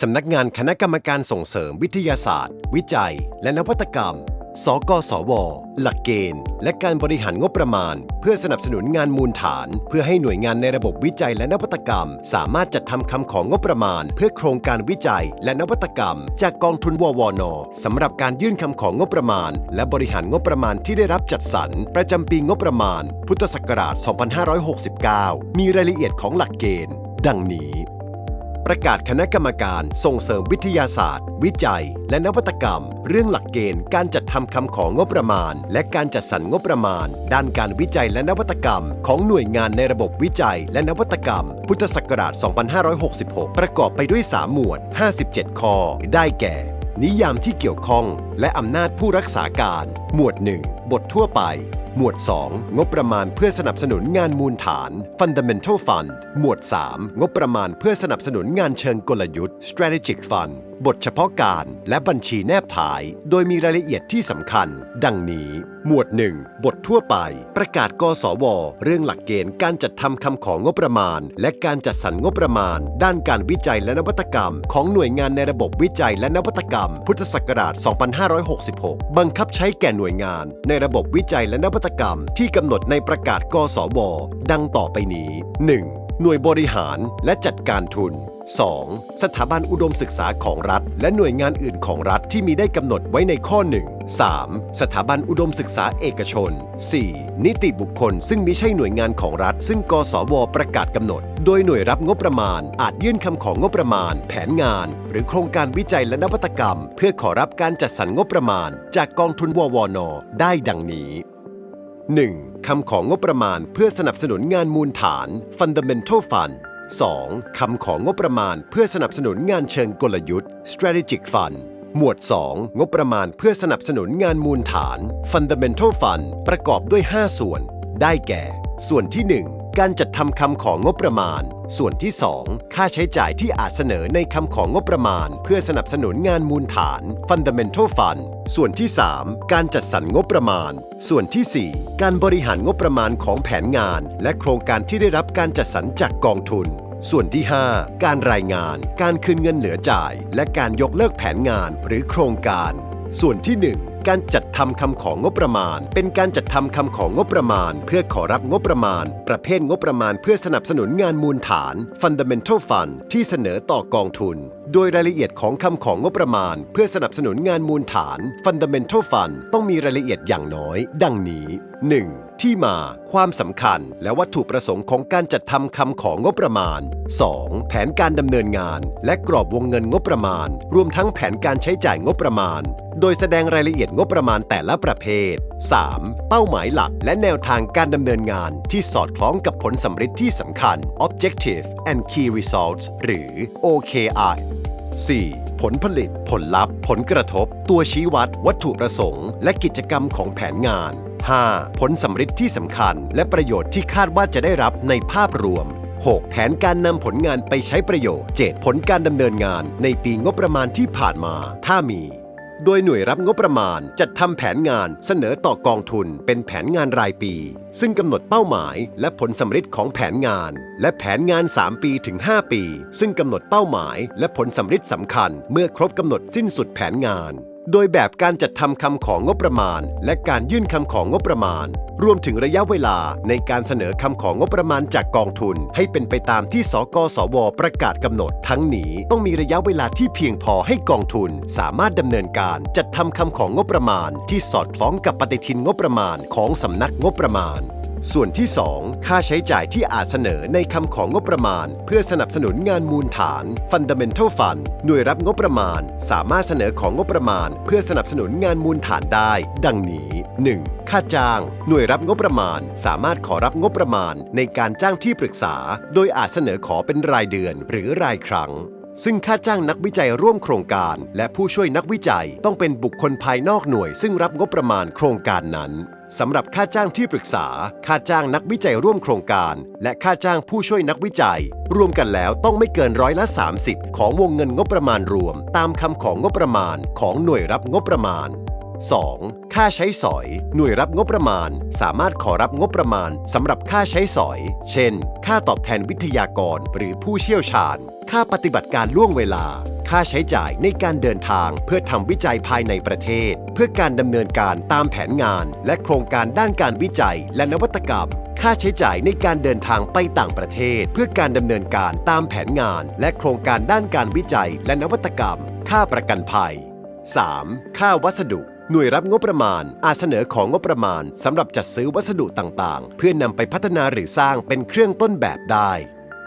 สำนักงานคณะกรรมการส่งเสริมวิทยาศาสตร์ วิจัย และนวัตกรรม สกสว หลักเกณฑ์ และการบริหารงบประมาณ เพื่อสนับสนุนงานมูลฐาน เพื่อให้หน่วยงานในระบบวิจัยและนวัตกรรม สามารถจัดทำคำของงบประมาณ เพื่อโครงการวิจัย และนวัตกรรม จากกองทุนววนสำหรับการยื่นคำของงบประมาณ และบริหารงบประมาณที่ได้รับจัดสรร ประจำปีงบประมาณ พุทธศักราช 2569 มีรายละเอียดของหลักเกณฑ์ ดังนี้ ประกาศคณะกรรมการส่งเสริมวิทยาศาสตร์ วิจัย และนวัตกรรม เรื่องหลักเกณฑ์การจัดทำคำของงบประมาณ และการจัดสรรงบประมาณ ด้านการวิจัยและนวัตกรรม ของหน่วยงานในระบบวิจัย และนวัตกรรม พุทธศักราช 2566 ประกอบไปด้วย 3 หมวด 57 ข้อ ได้แก่ นิยามที่เกี่ยวข้อง และอำนาจผู้รักษาการ หมวด 1 บททั่วไป หมวด 2 งบประมาณเพื่อสนับสนุนงานมูลฐาน Fundamental Fund หมวด 3 งบประมาณเพื่อสนับสนุนงานเชิงกลยุทธ์ Strategic Fund บทเฉพาะการและบัญชีแนบถ่าย โดยมีรายละเอียดที่สำคัญ ดังนี้ หมวด 1 บททั่วไป ประกาศกสว เรื่องหลักเกณฑ์การจัดทำคำของงบประมาณ และการจัดสรรงบประมาณ ด้านการวิจัยและนวัตกรรม ของหน่วยงานในระบบวิจัยและนวัตกรรม พุทธศักราช 2566 บังคับใช้แก่หน่วยงาน ในระบบวิจัยและนวัตกรรม ที่กำหนดในประกาศกสว ดังต่อไปนี้ 1. หน่วยบริหารและจัดการทุน 2. สถาบันอุดมศึกษาของรัฐ และหน่วยงานอื่นของรัฐที่มีได้กำหนดไว้ในข้อ 1 3. สถาบันอุดมศึกษาเอกชน 4. นิติบุคคล ซึ่งมิใช่หน่วยงานของรัฐ ซึ่งกสวประกาศกำหนด โดยหน่วยรับงบประมาณ อาจยื่นคำของงบประมาณ แผนงาน หรือโครงการวิจัยและนวัตกรรม เพื่อขอรับการจัดสรรงบประมาณ จากกองทุนววนได้ดังนี้ 1. คำของงบประมาณเพื่อสนับสนุนงานมูลฐาน Fundamental Fund 2. คำของงบประมาณเพื่อสนับสนุนงานเชิงกลยุทธ์ Strategic Fund หมวด 2 งบประมาณเพื่อสนับสนุนงานมูลฐาน Fundamental Fund ประกอบด้วย 5 ส่วน ได้แก่ ส่วนที่ 1 การจัดทำคำของงบประมาณ ส่วนที่ 2 ค่าใช้จ่ายที่อาจเสนอในคำของงบประมาณ เพื่อสนับสนุนงานมูลฐาน Fundamental Fund ส่วนที่ 3 การจัดสรรงบประมาณ ส่วนทีสี่4 การบริหารงบประมาณของแผนงาน และโครงการที่ได้รับการจัดสรรจากกองทุน ส่วนที่ 5 การรายงาน การคืนเงินเหลือจ่าย และการยกเลิกแผนงานหรือโครงการ ส่วนที่ 1 การจัดทำคำของงบประมาณ เป็นการจัดทำคำของงบประมาณ เพื่อขอรับงบประมาณ ประเภทงบประมาณเพื่อสนับสนุนงานมูลฐาน Fundamental Fund ที่เสนอต่อกองทุน โดยรายละเอียดของคำของงบประมาณ เพื่อสนับสนุนงานมูลฐาน Fundamental Fund ต้องมีรายละเอียดอย่างน้อย ดังนี้ 1. ที่มา ความสำคัญ และวัตถุประสงค์ของการจัดทำคำของงบประมาณ 2. แผนการดำเนินงาน และกรอบวงเงินงบประมาณ รวมทั้งแผนการใช้จ่ายงบประมาณ โดยแสดงรายละเอียดงบประมาณแต่ละประเภท 3. เป้าหมายหลักและแนวทางการดำเนินงานที่สอดคล้องกับผลสำเร็จที่สำคัญ Objective and Key Results หรือ OKR 4. ผลผลิต ผลลัพธ์ ผลกระทบ ตัวชี้วัด วัตถุประสงค์ และกิจกรรมของแผนงาน 5. ผลสำเร็จที่สำคัญ และประโยชน์ที่คาดว่าจะได้รับในภาพรวม 6. แผนการนำผลงานไปใช้ประโยชน์ 7. ผลการดำเนินงานในปีงบประมาณที่ผ่านมา ถ้ามี โดยหน่วยรับงบประมาณจัดทำแผนงานเสนอต่อกองทุนเป็นแผนงานรายปี ซึ่งกำหนดเป้าหมายและผลสำเร็จของแผนงาน และแผนงาน 3 ปีถึง 5 ปี ซึ่งกำหนดเป้าหมายและผลสำเร็จสำคัญ เมื่อครบกำหนดสิ้นสุดแผนงาน โดยแบบการจัดทำคำของงบประมาณ และการยื่นคำของงบประมาณ รวมถึงระยะเวลาในการเสนอคำของงบประมาณจากกองทุน ให้เป็นไปตามที่สกสว ประกาศกำหนด ทั้งนี้ต้องมีระยะเวลาที่เพียงพอให้กองทุน สามารถดำเนินการจัดทำคำของงบประมาณ ที่สอดคล้องกับปฏิทินงบประมาณของสำนักงบประมาณ ส่วนที่ 2 ค่าใช้จ่ายที่อาจเสนอในคำของงบประมาณ เพื่อสนับสนุนงานมูลฐาน Fundamental Fund หน่วยรับงบประมาณ สามารถเสนอของงบประมาณ เพื่อสนับสนุนงานมูลฐานได้ ดังนี้ 1. ค่าจ้าง หน่วยรับงบประมาณ สามารถขอรับงบประมาณ ในการจ้างที่ปรึกษา โดยอาจเสนอขอเป็นรายเดือนหรือรายครั้งซึ่งค่าจ้างนักวิจัยร่วมโครงการ และผู้ช่วยนักวิจัยต้องเป็นบุคคลภายนอกหน่วย ซึ่งรับงบประมาณโครงการนั้น สำหรับค่าจ้างที่ปรึกษา ค่าจ้างนักวิจัยร่วมโครงการ และค่าจ้างผู้ช่วยนักวิจัย รวมกันแล้วต้องไม่เกินร้อยละ 30 ของวงเงินงบประมาณรวม ตามคำของงบประมาณของหน่วยรับงบประมาณ 2. ค่าใช้สอย หน่วยรับงบประมาณ สามารถขอรับงบประมาณสำหรับค่าใช้สอย เช่น ค่าตอบแทนวิทยากรหรือผู้เชี่ยวชาญ ค่าปฏิบัติการล่วงเวลา ค่าใช้จ่ายในการเดินทางเพื่อทำวิจัยภายในประเทศ เพื่อการดำเนินการตามแผนงาน และโครงการด้านการวิจัย และนวัตกรรม ค่าใช้จ่ายในการเดินทางไปต่างประเทศ เพื่อการดำเนินการตามแผนงาน และโครงการด้านการวิจัย และนวัตกรรม ค่าประกันภัย 3. ค่าวัสดุ หน่วยรับงบประมาณ อาจเสนอของงบประมาณสำหรับจัดซื้อวัสดุต่างๆ เพื่อนำไปพัฒนาหรือสร้างเป็นเครื่องต้นแบบได้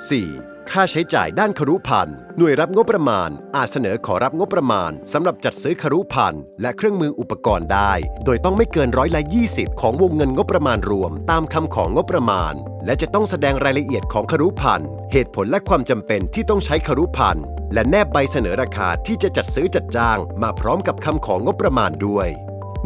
4. ค่าใช้จ่ายด้านครุพันธ์หน่วยรับงบประมาณ อาจเสนอขอรับงบประมาณสำหรับจัดซื้อครุพันธ์และเครื่องมืออุปกรณ์ได้ โดยต้องไม่เกินร้อยละ20 ของวงเงินงบประมาณรวม ตามคำของงบประมาณ และจะต้องแสดงรายละเอียดของครุพันธ์เหตุผลและความจำเป็นที่ต้องใช้ครุพันธ์ และแนบใบเสนอราคาที่จะจัดซื้อจัดจ้าง มาพร้อมกับคำของงบประมาณด้วย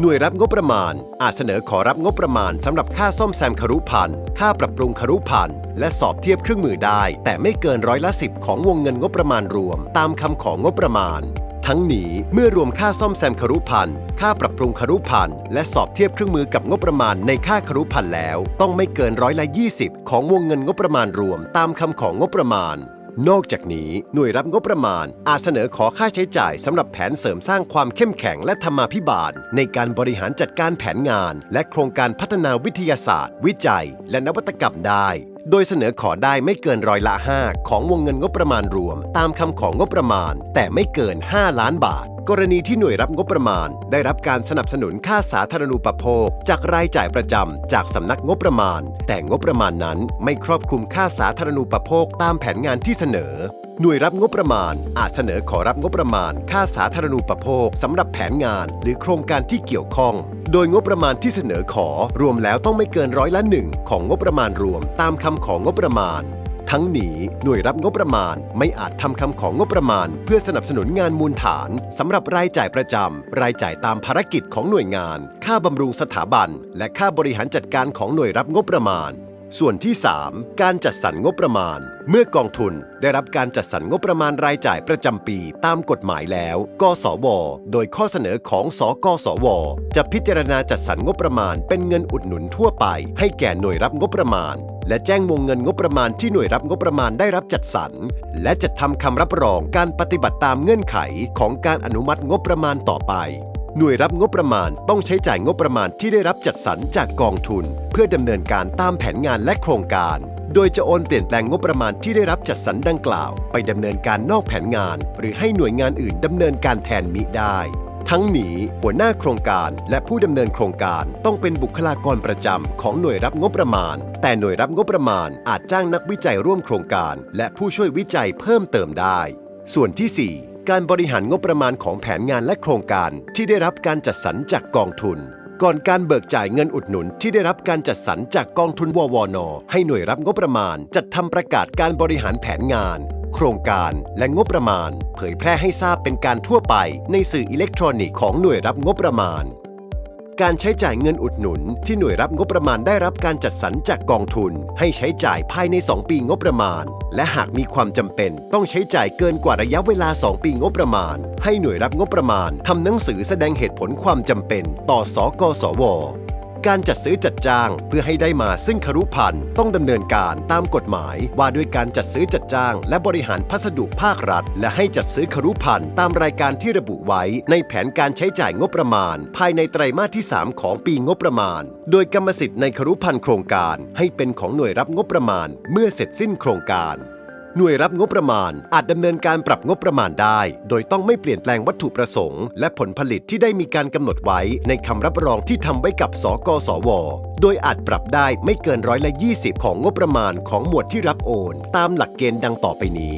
หน่วยรับงบประมาณ อาจเสนอขอรับงบประมาณสำหรับค่าซ่อมแซมครุพันธ์ค่าปรับปรุงครุพันธ์และสอบเทียบเครื่องมือได้ แต่ไม่เกินร้อยละสิบของวงเงินงบประมาณรวม ตามคำของงบประมาณทั้งนี้เมื่อรวมค่าซ่อมแซมครุพันธ์ค่าปรับปรุงครุพันธ์และสอบเทียบเครื่องมือกับงบประมาณในค่าครุพันธ์แล้ว ต้องไม่เกินร้อยละ 20 ของวงเงินงบประมาณรวม ตามคำของงบประมาณ นอกจากนี้หน่วยรับงบประมาณ อาจเสนอขอค่าใช้จ่ายสำหรับแผนเสริมสร้างความเข้มแข็งและธรรมาภิบาล ในการบริหารจัดการแผนงาน และโครงการพัฒนาวิทยาศาสตร์ วิจัย และนวัตกรรมได้ โดยเสนอขอได้ไม่เกินร้อยละ 5 ของวงเงินงบประมาณรวม ตามคำของงบประมาณ แต่ไม่เกิน 5 ล้านบาท กรณีที่หน่วยรับงบประมาณ ได้รับการสนับสนุนค่าสาธารณูปโภค จากรายจ่ายประจำจากสำนักงบประมาณ แต่งบประมาณนั้นไม่ครอบคลุมค่าสาธารณูปโภคตามแผนงานที่เสนอ หน่วยรับงบประมาณ อาจเสนอขอรับงบประมาณ ค่าสาธารณูปโภคสำหรับแผนงาน หรือโครงการที่เกี่ยวข้อง โดยงบประมาณที่เสนอขอรวมแล้วต้องไม่เกินร้อยละหนึ่งของงบประมาณรวม ตามคำของงบประมาณ ทั้งนี้หน่วยรับงบประมาณไม่อาจทำคำของงบประมาณ เพื่อสนับสนุนงานมูลฐานสำหรับรายจ่ายประจำรายจ่ายตามภารกิจของหน่วยงาน ค่าบำรุงสถาบัน และค่าบริหารจัดการของหน่วยรับงบประมาณ ส่วนที่ 3 การจัดสรรงบประมาณ เมื่อกองทุนได้รับการจัดสรรงบประมาณรายจ่ายประจำปีตามกฎหมายแล้ว กสว โดยข้อเสนอของสกสว จะพิจารณาจัดสรรงบประมาณเป็นเงินอุดหนุนทั่วไป ให้แก่หน่วยรับงบประมาณ และแจ้งวงเงินงบประมาณที่หน่วยรับงบประมาณได้รับจัดสรร และจัดทำคำรับรองการปฏิบัติตามเงื่อนไขของการอนุมัติงบประมาณต่อไป หน่วยรับงบประมาณต้องใช้จ่ายงบประมาณที่ได้รับจัดสรรจากกองทุน เพื่อดำเนินการตามแผนงานและโครงการ โดยจะโอนเปลี่ยนแปลงงบประมาณที่ได้รับจัดสรรดังกล่าว ไปดำเนินการนอกแผนงาน หรือให้หน่วยงานอื่นดำเนินการแทนมิได้ ทั้งนี้หัวหน้าโครงการและผู้ดำเนินโครงการต้องเป็นบุคลากรประจำของหน่วยรับงบประมาณ แต่หน่วยรับงบประมาณอาจจ้างนักวิจัยร่วมโครงการ และผู้ช่วยวิจัยเพิ่มเติมได้ ส่วนที่ 4 การบริหารงบประมาณของแผนงานและโครงการที่ได้รับการจัดสรรจากกองทุน ก่อนการเบิกจ่ายเงินอุดหนุนที่ได้รับการจัดสรรจากกองทุนววนให้หน่วยรับงบประมาณ จัดทำประกาศการบริหารแผนงาน โครงการและงบประมาณ เผยแพร่ให้ทราบเป็นการทั่วไปในสื่ออิเล็กทรอนิกส์ของหน่วยรับงบประมาณ การใช้จ่ายเงินอุดหนุน ที่หน่วยรับงบประมาณได้รับการจัดสรรจากกองทุน ให้ใช้จ่ายภายใน 2 ปีงบประมาณ และหากมีความจำเป็น ต้องใช้จ่ายเกินกว่าระยะเวลา 2 ปีงบประมาณ ให้หน่วยรับงบประมาณทำหนังสือแสดงเหตุผลความจำเป็น ต่อสกสว การจัดซื้อจัดจ้าง เพื่อให้ได้มาซึ่งครุพันธ์ต้องดำเนินการตามกฎหมาย ว่าด้วยการจัดซื้อจัดจ้าง และบริหารพัสดุภาครัฐ และให้จัดซื้อครุพันธ์ตามรายการที่ระบุไว้ ในแผนการใช้จ่ายงบประมาณ ภายในไตรมาสที่ 3 ของปีงบประมาณ โดยกรรมสิทธิ์ในครุพันธ์โครงการ ให้เป็นของหน่วยรับงบประมาณ เมื่อเสร็จสิ้นโครงการ หน่วยรับงบประมาณ อาจดำเนินการปรับงบประมาณได้ โดยต้องไม่เปลี่ยนแปลงวัตถุประสงค์ และผลผลิตที่ได้มีการกำหนดไว้ในคำรับรองที่ทำไว้กับสกสว โดยอาจปรับได้ไม่เกินร้อยละ20 ของงบประมาณของหมวดที่รับโอน ตามหลักเกณฑ์ดังต่อไปนี้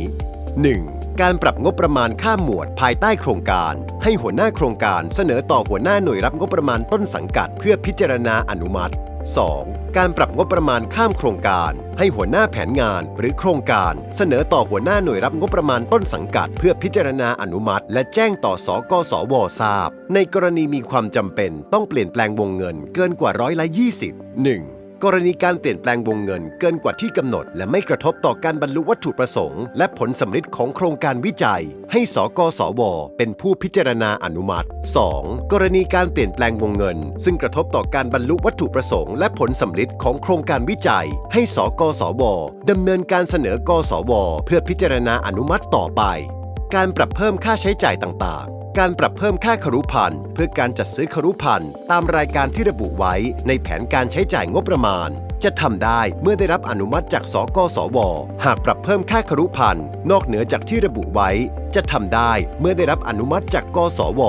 1. การปรับงบประมาณข้ามหมวดภายใต้โครงการ ให้หัวหน้าโครงการเสนอต่อหัวหน้าหน่วยรับงบประมาณต้นสังกัด เพื่อพิจารณาอนุมัติ 2. การปรับงบประมาณข้ามโครงการ ให้หัวหน้าแผนงานหรือโครงการ เสนอต่อหัวหน้าหน่วยรับงบประมาณต้นสังกัด เพื่อพิจารณาอนุมัติ และแจ้งต่อสกสวทราบ ในกรณีมีความจำเป็นต้องเปลี่ยนแปลงวงเงินเกินกว่าร้อยละ20 1. กรณีการเปลี่ยนแปลงวงเงินเกินกว่าที่กำหนด และไม่กระทบต่อการบรรลุวัตถุประสงค์ และผลสำฤทธิ์ของโครงการวิจัย ให้สกสว เป็นผู้พิจารณาอนุมัติ 2. กรณีการเปลี่ยนแปลงวงเงิน ซึ่งกระทบต่อการบรรลุวัตถุประสงค์ และผลสำฤทธิ์ของโครงการวิจัย ให้สกสวดำเนินการเสนอกสว เพื่อพิจารณาอนุมัติต่อไป การปรับเพิ่มค่าใช้จ่ายต่างๆ การปรับเพิ่มค่าครุพันธ์เพื่อการจัดซื้อครุพันธ์ตามรายการที่ระบุไว้ในแผนการใช้จ่ายงบประมาณ จะทำได้เมื่อได้รับอนุมัติจากสกสว หากปรับเพิ่มค่าครุพันธ์นอกเหนือจากที่ระบุไว้ จะทำได้เมื่อได้รับอนุมัติจากกสว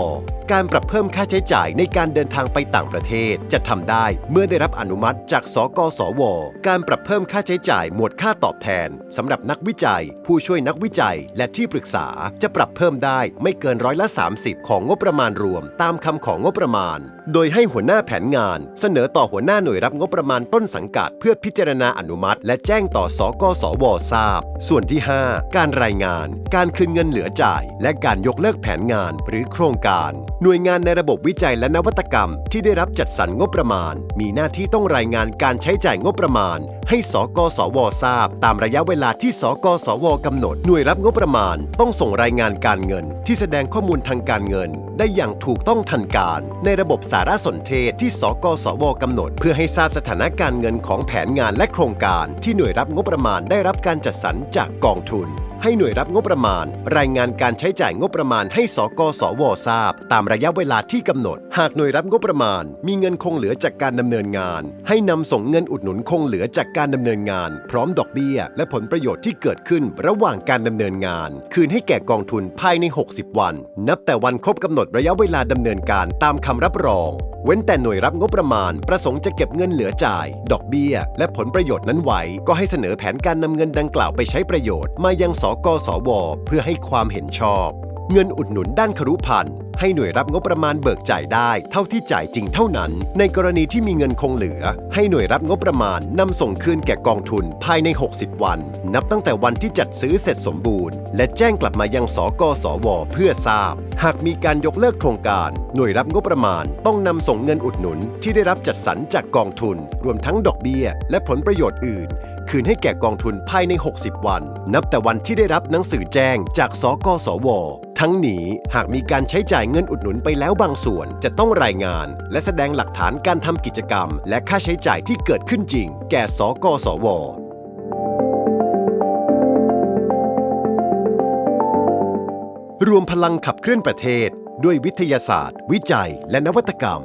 การปรับเพิ่มค่าใช้จ่ายในการเดินทางไปต่างประเทศ จะทำได้เมื่อได้รับอนุมัติจากสกสว การปรับเพิ่มค่าใช้จ่ายหมวดค่าตอบแทนสำหรับนักวิจัย ผู้ช่วยนักวิจัย และที่ปรึกษาจะปรับเพิ่มได้ไม่เกินร้อยละ 30 ของงบประมาณรวม ตามคำของงบประมาณ โดยให้หัวหน้าแผนงาน เสนอต่อหัวหน้าหน่วยรับงบประมาณต้นสังกัด เพื่อพิจารณาอนุมัติ และแจ้งต่อสกสวทราบ ส่วนที่ 5 การรายงาน การคืนเงินเหลือจ่าย และการยกเลิกแผนงานหรือโครงการ หน่วยงานในระบบวิจัยและนวัตกรรม ที่ได้รับจัดสรรงบประมาณ มีหน้าที่ต้องรายงานการใช้จ่ายงบประมาณ ให้สกสวทราบ ตามระยะเวลาที่สกสวกำหนด หน่วยรับงบประมาณ ต้องส่งรายงานการเงิน ที่แสดงข้อมูลทางการเงิน ได้อย่างถูกต้องทันการ ในระบบสาารสนเทศที่สกสวกำหนด เพื่อให้ทราบสถานะการเงินของแผนงานและโครงการ ที่หน่วยรับงบประมาณได้รับการจัดสรรจากกองทุน ให้หน่วยรับงบประมาณ รายงานการใช้จ่ายงบประมาณให้สกสวทราบ ตามระยะเวลาที่กำหนด หากหน่วยรับงบประมาณ มีเงินคงเหลือจากการดำเนินงาน ให้นำส่งเงินอุดหนุนคงเหลือจากการดำเนินงาน พร้อมดอกเบี้ย และผลประโยชน์ที่เกิดขึ้นระหว่างการดำเนินงาน คืนให้แก่กองทุนภายใน 60 วัน นับแต่วันครบกำหนดระยะเวลาดำเนินการตามคำรับรอง เว้นแต่หน่วยรับงบประมาณ ประสงค์จะเก็บเงินเหลือจ่าย ดอกเบี้ย และผลประโยชน์นั้นไว้ ก็ให้เสนอแผนการนำเงินดังกล่าวไปใช้ประโยชน์มายังสกสว เพื่อให้ความเห็นชอบ เงินอุดหนุนด้านครุพันธ์ให้หน่วยรับงบประมาณเบิกจ่ายได้ เท่าที่จ่ายจริงเท่านั้น ในกรณีที่มีเงินคงเหลือ ให้หน่วยรับงบประมาณนำส่งคืนแก่กองทุนภายใน 60 วัน นับตั้งแต่วันที่จัดซื้อเสร็จสมบูรณ์ และแจ้งกลับมายังสกสว เพื่อทราบ หากมีการยกเลิกโครงการ หน่วยรับงบประมาณต้องนำส่งเงินอุดหนุน ที่ได้รับจัดสรรจากกองทุน รวมทั้งดอกเบี้ย และผลประโยชน์อื่น คืนให้แก่กองทุนภายใน 60 วัน นับแต่วันที่ได้รับหนังสือแจ้งจากสกสว ทั้งนี้หากมีการใช้จ่ายเงินอุดหนุนไปแล้วบางส่วน จะต้องรายงาน และแสดงหลักฐานการทำกิจกรรม และค่าใช้จ่ายที่เกิดขึ้นจริง แก่สกสวรวมพลังขับเคลื่อนประเทศ ด้วยวิทยาศาสตร์ วิจัย และนวัตกรรม